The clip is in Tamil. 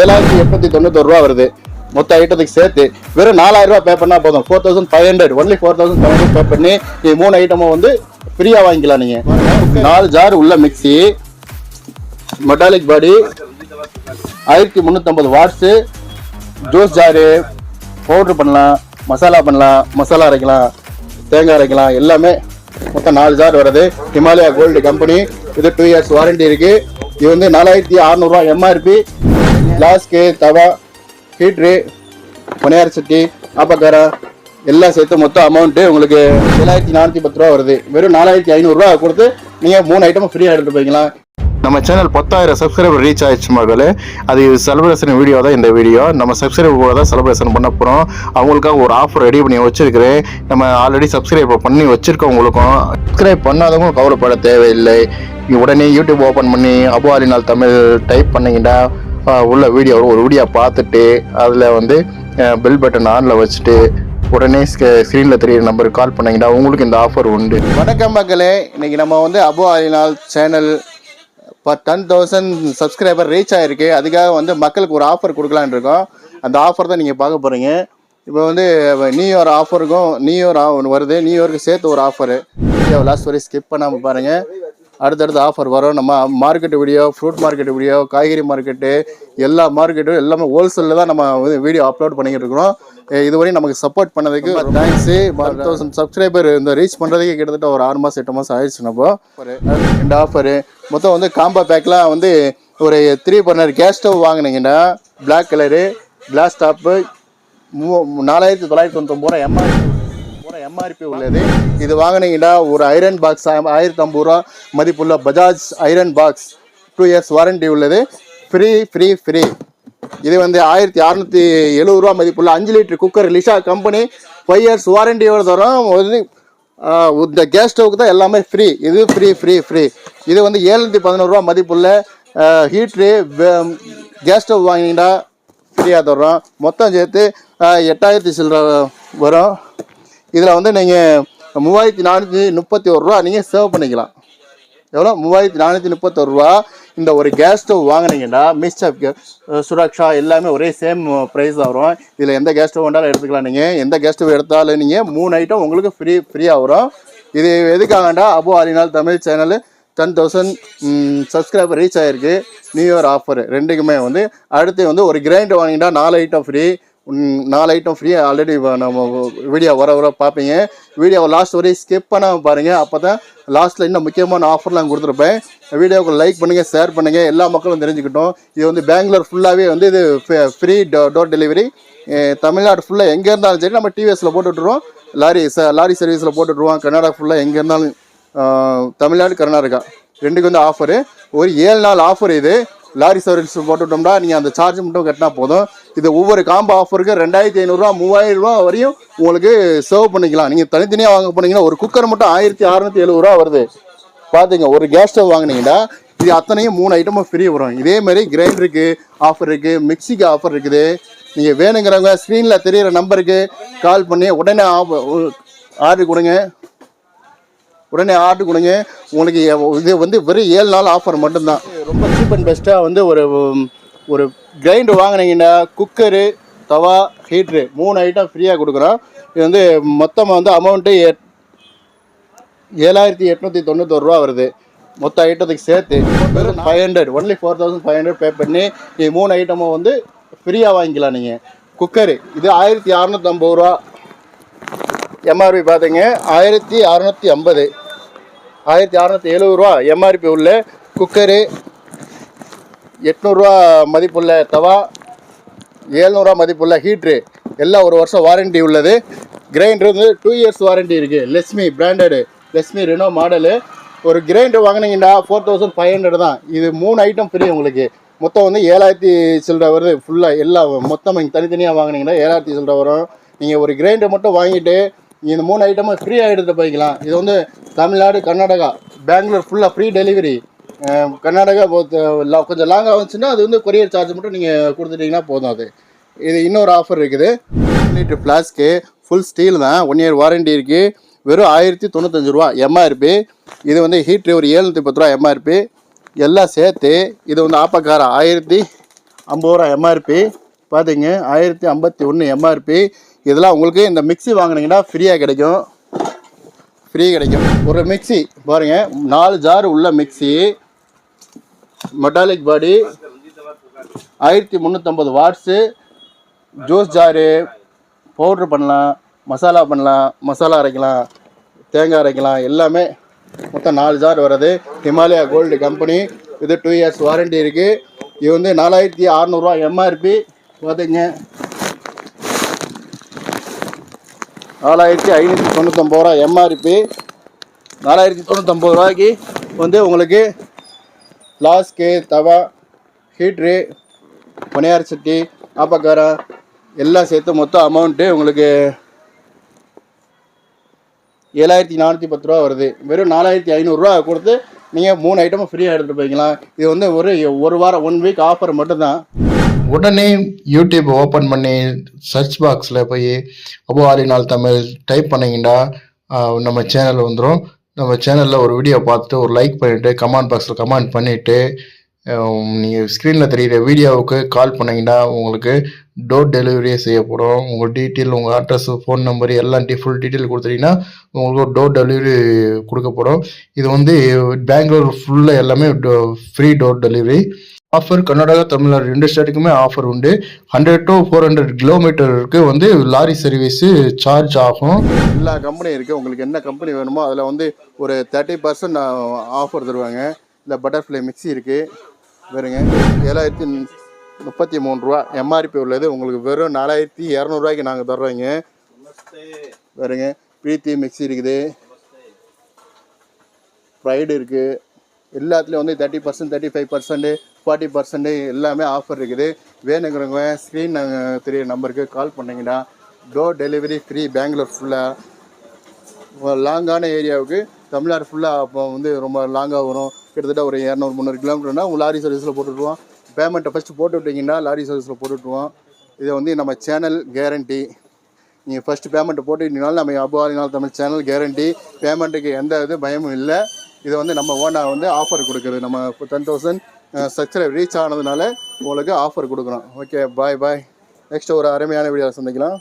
ஏழாயிரத்தி எட்நூத்தி தொண்ணூத்தொரு ரூபா வருது. மொத்த ஐட்டத்துக்கு சேர்த்து வெறும் நாலாயிரம் ரூபாய் பே பண்ணா போதும். Four thousand five hundred only four thousand five hundred pay பண்ணி இது மூணு ஐட்டமும் வந்து ஃப்ரீயா வாங்கிக்கலாம் நீங்க. நாலு ஜார் உள்ள மிக்ஸி மெட்டாலிக் பாடி ஆயிரத்தி முந்நூற்றம்பது வாட்ஸு ஜூஸ் ஜாரு பவுட்ரு பண்ணலாம் மசாலா பண்ணலாம் மசாலா அரைக்கலாம் தேங்காய் அரைக்கலாம் எல்லாமே மொத்தம் நாலு ஜார் வருது. ஹிமாலயா கோல்டு கம்பெனி இது டூ இயர்ஸ் வாரண்டி இருக்கு. இது வந்து நாலாயிரத்தி அறநூறுவா எம்ஆர்பி கிளாஸ்க்கு தவா ஹீட்ரு பனியார் சட்டி ஆப்பக்காரா எல்லாம் சேர்த்து மொத்தம் அமௌண்ட்டு உங்களுக்கு ஏழாயிரத்தி நானூற்றி பத்து ரூபா வருது. வெறும் நாலாயிரத்தி ஐநூறுரூவா கொடுத்து நீங்கள் மூணு ஐட்டமும் ஃப்ரீயாக எடுத்துட்டு போய்க்கலாம். நம்ம சேனல் பத்தாயிரம் சப்ஸ்கிரைபர் ரீச் ஆயிடுச்சு மகளே அது செலிப்ரேஷன் வீடியோ தான் இந்த வீடியோ நம்ம சப்ஸ்கிரைபர் கூட தான் செலிப்ரேஷன் பண்ண போகிறோம் அவங்களுக்காக ஒரு ஆஃபர் ரெடி பண்ணி வச்சிருக்கிறேன். நம்ம ஆல்ரெடி சப்ஸ்கிரைப் பண்ணி வச்சிருக்கவங்களுக்கும் சப்ஸ்கிரைப் பண்ணாதவங்களும் கவலைப்பட தேவையில்லை. நீ உடனே யூடியூப் ஓப்பன் பண்ணி அபு அலினால் தமிழ் டைப் பண்ணீங்கன்னா உள்ள வீடியோ ஒரு வீடியோ பார்த்துட்டு அதில் வந்து பெல் பட்டன் ஆனில் வச்சுட்டு உடனே ஸ்க்ரீனில் தெரியுற நம்பருக்கு கால் பண்ணிங்கன்னா உங்களுக்கு இந்த ஆஃபர் உண்டு. வணக்கம் மக்களே. இன்னைக்கு நம்ம வந்து அபு அலினால் சேனல் இப்போ டென் தௌசண்ட் சப்ஸ்கிரைபர் ரீச் ஆகிருக்கு அதுக்காக வந்து மக்களுக்கு ஒரு ஆஃபர் கொடுக்கலான்னு இருக்கோம். அந்த ஆஃபர் தான் நீங்கள் பார்க்க போகிறீங்க இப்போ வந்து நியூ இயர் ஆஃபருக்கும் நியூ இயர் ஒன்று வருது. நியூ இயருக்கு சேர்த்து ஒரு ஆஃபரு வீடியோ லாஸ்ட் வரை ஸ்கிப் பண்ணாமல் பாருங்கள் அடுத்தடுத்து ஆஃபர் வரும். நம்ம market video fruit market video காய்கறி மார்க்கெட்டு எல்லா மார்க்கெட்டும் எல்லாமே ஹோல்சேலில் தான் நம்ம வந்து வீடியோ அப்லோட் பண்ணிக்கிட்டு இருக்கிறோம். இதுவரையும் நமக்கு சப்போர்ட் பண்ணதுக்கு தேங்க்ஸு ஒன் தௌசண்ட் சப்ஸ்கிரைபர் இந்த ரீச் பண்ணுறதுக்கு கிட்டத்தட்ட ஒரு ஆறு மாதம் எட்டு மாதம் ஆயிடுச்சு நம்ம ரெண்டு ஆஃபரு மொத்தம் வந்து காம்போ பேக்லாம் வந்து ஒரு த்ரீ பர்னர் கேஸ் ஸ்டவ் வாங்கினீங்கன்னா பிளாக் கலரு கிளாஸ் டாப்பு மூ நாலாயிரத்தி தொள்ளாயிரத்தி தொண்ணூத்தொம்பது ரூபா எம்ஆர்பி ரூபா எம்ஆர்பி உள்ளது. இது வாங்கினீங்கன்னா ஒரு ஐரன் பாக்ஸ் ஆயிரத்தி ஐம்பது ரூபா மதிப்புள்ள Bajaj iron box two years warranty உள்ளது. ஃப்ரீ ஃப்ரீ ஃப்ரீ இது வந்து ஆயிரத்தி அறநூற்றி எழுபது ரூபா மதிப்புள்ள அஞ்சு லிட்டர் குக்கர் லிஷா கம்பெனி ஃபைவ் இயர்ஸ் வாரண்டியோட தரும். வந்து இந்த கேஸ் ஸ்டவ்க்கு தான் எல்லாமே ஃப்ரீ இது ஃப்ரீ ஃப்ரீ ஃப்ரீ இது வந்து ஏழ்நூற்றி பதினோருவா மதிப்புள்ள ஹீட்ரு கேஸ் ஸ்டவ் வாங்கினீங்கன்னா ஃப்ரீயாக தர்றோம் மொத்தம் சேர்த்து எட்டாயிரத்தி சில்லற வரும். இதில் வந்து நீங்கள் மூவாயிரத்தி நானூற்றி முப்பத்தி ஒரு ரூபா நீங்கள் சேவ் பண்ணிக்கலாம். எவ்வளோ? மூவாயிரத்தி நானூற்றி முப்பத்தொரு ரூபா. இந்த ஒரு கேஸ் ஸ்டவ் வாங்கினீங்கன்னா மிஸ்டப் சுரக்ஷா எல்லாமே ஒரே சேம் ப்ரைஸ் தான் வரும். இதில் எந்த கேஸ் ஸ்டவ் வேண்டாலும் எடுத்துக்கலாம் நீங்கள் எந்த கேஸ் ஸ்டவ் எடுத்தாலும் நீங்கள் மூணு ஐட்டம் உங்களுக்கு ஃப்ரீ ஃப்ரீயாக வரும். இது எதுக்காகண்டா? Abu அலினால் Tamil channel ten thousand subscriber reach ஆகிருக்கு நியூ இயர் ஆஃபர் ரெண்டுக்குமே வந்து அடுத்து வந்து ஒரு கிரைண்டர் வாங்கிட்டா நாலு ஐட்டம் ஃப்ரீ நாலு ஐட்டம் ஃப்ரீயாக ஆல்ரெடி நம்ம வீடியோ வர வர பார்ப்பீங்க. வீடியோவை லாஸ்ட் வரையும் ஸ்கிப் பண்ணாமல் பாருங்கள் அப்போ தான் லாஸ்ட்டில் இன்னும் முக்கியமான ஆஃபர்லாம் கொடுத்துருப்பேன். வீடியோவுக்கு லைக் பண்ணுங்கள் ஷேர் பண்ணுங்கள் எல்லா மக்களும் தெரிஞ்சுக்கிட்டோம். இது வந்து பெங்களூர் ஃபுல்லாகவே வந்து இது ஃப்ரீ டோர் டெலிவரி தமிழ்நாடு ஃபுல்லாக எங்கே இருந்தாலும் சரி நம்ம டிவிஎஸில் போட்டுட்ருவோம் லாரி ச லாரி சர்வீஸில் போட்டுட்ருவோம் கர்நாடகா ஃபுல்லாக எங்கே இருந்தாலும் தமிழ்நாடு கர்நாடகா. ரெண்டுக்கு வந்து ஆஃபரு ஒரு ஏழு நாள் ஆஃபர் இது. லாரி சர்வீஸ் போட்டுவிட்டோம்னா நீங்கள் அந்த சார்ஜ் மட்டும் கட்டினா போதும். இது ஒவ்வொரு காம்போ ஆஃபருக்கு ரெண்டாயிரத்தி ஐநூறுரூவா மூவாயிரம் ரூபா வரையும் உங்களுக்கு சர்வ் பண்ணிக்கலாம். நீங்கள் தனித்தனியாக வாங்க போனீங்கன்னா ஒரு குக்கர் மட்டும் ஆயிரத்தி அறநூற்றி எழுபது ரூபா வருது. பார்த்துங்க ஒரு கேஸ் ஸ்டவ் வாங்கினீங்கன்னா இது அத்தனையும் மூணு ஐட்டமும் ஃப்ரீ வரும். இதேமாதிரி கிரைண்டருக்கு ஆஃபர் இருக்குது மிக்சிக்கு ஆஃபர் இருக்குது. நீங்கள் வேணுங்கிறவங்க ஸ்க்ரீனில் தெரியிற நம்பருக்கு கால் பண்ணி உடனே ஆஃபர் ஆர்டர் கொடுங்க. உடனே ஆர்டர் கொடுங்க. உங்களுக்கு இது வந்து வெறும் ஏழு நாள் ஆஃபர் மட்டும்தான். ரொம்ப சீப் அண்ட் பெஸ்ட்டாக வந்து ஒரு ஒரு கிரைண்டர் வாங்கினீங்கன்னா குக்கரு தவா ஹீட்ரு மூணு ஐட்டம் ஃப்ரீயாக கொடுக்குறோம். இது வந்து மொத்தமாக வந்து அமௌண்ட்டு ஏழாயிரத்தி எட்நூற்றி தொண்ணூத்தொரு ரூபா வருது. மொத்த ஐட்டத்துக்கு சேர்த்து வெறும் five hundred only four thousand five hundred pay பண்ணி இது மூணு ஐட்டமும் வந்து ஃப்ரீயாக வாங்கிக்கலாம் நீங்கள் குக்கரு இது ஆயிரத்தி அறநூற்றம்பது ரூபா. எம்ஆர்பி பார்த்தீங்க ஆயிரத்தி அறநூற்றி ஐம்பது ஆயிரத்தி அறநூற்றி எழுபது ரூபா எம்ஆர்பி உள்ள குக்கரு எட்நூறுரூவா மதிப்புள்ள தவா. ஏழ்நூறுவா மதிப்புள்ள ஹீட்ரு எல்லாம் ஒரு வருஷம் வாரண்டி உள்ளது. கிரைண்டர் வந்து டூ இயர்ஸ் வாரண்டி இருக்குது Lakshmi branded Lakshmi Reno model ஒரு கிரைண்டர் வாங்கினீங்கன்னா ஃபோர் தௌசண்ட் ஃபைவ் ஹண்ட்ரட் தான். இது மூணு ஐட்டம் ஃப்ரீ உங்களுக்கு. மொத்தம் வந்து ஏழாயிரத்தி சில்லற வருது. ஃபுல்லாக எல்லாம் மொத்தம் நீங்கள் தனித்தனியாக வாங்கினீங்கன்னா ஏழாயிரத்தி சில்லற வரும். நீங்கள் ஒரு கிரைண்டர் மட்டும் வாங்கிட்டு இந்த மூணு ஐட்டமும் ஃப்ரீயாக எடுத்துகிட்டு போய்க்கலாம். இது வந்து தமிழ்நாடு கர்நாடகா. பெங்களூர் ஃபுல்லாக ஃப்ரீ டெலிவரி கர்நாடகா போத் கொஞ்சம் லாங்காக வந்துச்சுன்னா அது வந்து கொரியர் சார்ஜ் மட்டும் நீங்கள் கொடுத்துட்டீங்கன்னா போதும் அது. இது இன்னொரு ஆஃபர் இருக்குது. லிட்டர் ஃப்ளாஸ்க்கு ஃபுல் ஸ்டீல் தான். ஒன் இயர் வாரண்டி இருக்குது வெறும் ஆயிரத்தி தொண்ணூத்தஞ்சு ரூபா. எம்ஆர்பி இது வந்து ஹீட்ரு ஒரு ஏழ்நூற்றி பத்து ரூபா எம்ஆர்பி எல்லாம் சேர்த்து இது வந்து ஆப்பக்காரா? ஆயிரத்தி ஐம்பது ரூபா எம்ஆர்பி பார்த்தீங்க ஆயிரத்தி ஐம்பத்தி ஒன்று எம்ஆர்பி இதெல்லாம் உங்களுக்கு இந்த மிக்ஸி வாங்குனீங்கன்னா ஃப்ரீயாக கிடைக்கும். ஃப்ரீ கிடைக்கும். ஒரு மிக்ஸி பாருங்க நாலு ஜார் உள்ள மிக்ஸி மெட்டாலிக் பாடி ஆயிரத்தி முந்நூற்றம்பது வாட்ஸு ஜூஸ் ஜாரு பவுட்ரு பண்ணலாம் மசாலா பண்ணலாம் மசாலா அரைக்கலாம் தேங்காய் அரைக்கலாம் எல்லாமே மொத்தம் நாலு ஜார் வர்றது. ஹிமாலயா கோல்டு கம்பெனி இது டூ இயர்ஸ் வாரண்டி இருக்குது இது வந்து நாலாயிரத்தி அறநூறுவா எம்ஆர்பி பார்த்துங்க நாலாயிரத்தி ஐநூற்றி தொண்ணூத்தொம்பது ரூபா எம்ஆர்பி நாலாயிரத்தி தொண்ணூத்தொம்பது ரூபாய்க்கு வந்து உங்களுக்கு ஃப்ளாஸ்க்கு தவா ஹீட்ரு பனியார் சட்டி ஆப்பக்காரம் எல்லாம் சேர்த்து மொத்தம் அமௌண்ட்டு உங்களுக்கு ஏழாயிரத்தி நானூற்றி பத்து ரூபா வருது. வெறும் நாலாயிரத்தி ஐநூறுரூவா கொடுத்து நீங்கள் மூணு ஐட்டமும் ஃப்ரீயாக எடுத்துகிட்டு போய்க்கலாம். இது வந்து ஒரு ஒரு வாரம் ஒன் வீக் ஆஃபர் மட்டும்தான். உடனே யூடியூப் ஓப்பன் பண்ணி சர்ச் பாக்ஸில் போய் அபோ நாள் தமிழ் டைப் பண்ணிங்கன்னா நம்ம சேனல் வந்துடும் நம்ம சேனலில் ஒரு வீடியோ பார்த்துட்டு ஒரு லைக் பண்ணிவிட்டு கமெண்ட் பாக்ஸில் கமெண்ட் பண்ணிவிட்டு நீங்கள் ஸ்க்ரீனில் தெரிகிற வீடியோவுக்கு கால் பண்ணிங்கன்னா உங்களுக்கு டோர் டெலிவரியே செய்யப்படும். உங்கள் டீட்டெயில் உங்கள் அட்ரஸ் ஃபோன் நம்பர் எல்லாம் டீ ஃபுல் டீட்டெயில் கொடுத்துட்டீங்கன்னா உங்களுக்கு டோர் டெலிவரி கொடுக்கப்படும். இது வந்து பெங்களூர் ஃபுல்லாக எல்லாமே free door delivery offer Karnataka Tamil Nadu ரெண்டு ஸ்டேட்டுக்குமே ஆஃபர் உண்டு. ஹண்ட்ரட் டு ஃபோர் ஹண்ட்ரட் கிலோமீட்டருக்கு வந்து லாரி சர்வீஸு சார்ஜ் ஆகும். எல்லா கம்பெனியும் இருக்குது உங்களுக்கு என்ன கம்பெனி வேணுமோ அதில் வந்து ஒரு தேர்ட்டி பர்சன்ட் ஆஃபர் தருவாங்க. இந்த பட்டர்ஃப்ளை மிக்ஸி இருக்குது வேறுங்க ஏழாயிரத்தி முப்பத்தி மூணு ரூபா எம்ஆர்பி உள்ளது. உங்களுக்கு வெறும் நாலாயிரத்தி இரநூறுவாய்க்கு நாங்கள் தர்றோங்க. வேறுங்க பிரீத்தி மிக்ஸி இருக்குது. ப்ரைடு இருக்குது எல்லாத்துலேயும் வந்து thirty percent thirty five percent forty percent எல்லாமே ஆஃபர் இருக்குது. வேணுங்கிறவங்க ஸ்க்ரீன் தெரிய நம்பருக்கு கால் பண்ணிங்கன்னா டோர் டெலிவரி ஃப்ரீ பெங்களூர் ஃபுல்லாக லாங்கான ஏரியாவுக்கு தமிழ்நாடு ஃபுல்லாக அப்போ வந்து ரொம்ப லாங்காக வரும். கிட்டத்தட்ட ஒரு இரநூறு முந்நூறு கிலோமீட்டர்னா உங்கள் லாரி சர்வீஸில் போட்டுவிடுவோம் பேமெண்ட்டை ஃபஸ்ட்டு போட்டு விட்டிங்கன்னா லாரி சர்வீஸில் போட்டுவிடுவோம் இது வந்து நம்ம சேனல் கேரண்டி நீங்கள் ஃபஸ்ட்டு பேமெண்ட்டை போட்டுக்கிட்டீங்கனாலும் நம்ம அபுவாலினால் தமிழ் சேனல் கேரண்டி பேமெண்ட்டுக்கு எந்த இது பயமும் இல்லை. இது வந்து நம்ம ஓனாக வந்து ஆஃபர் கொடுக்குறது நம்ம இப்போ டென் தௌசண்ட் சப்ஸ்கிரைப் ரீச் ஆனதுனால உங்களுக்கு ஆஃபர் கொடுக்குறோம். ஓகே பாய் பாய் நெக்ஸ்ட் ஒரு அருமையான வீடியோவில் சந்திக்கலாம்.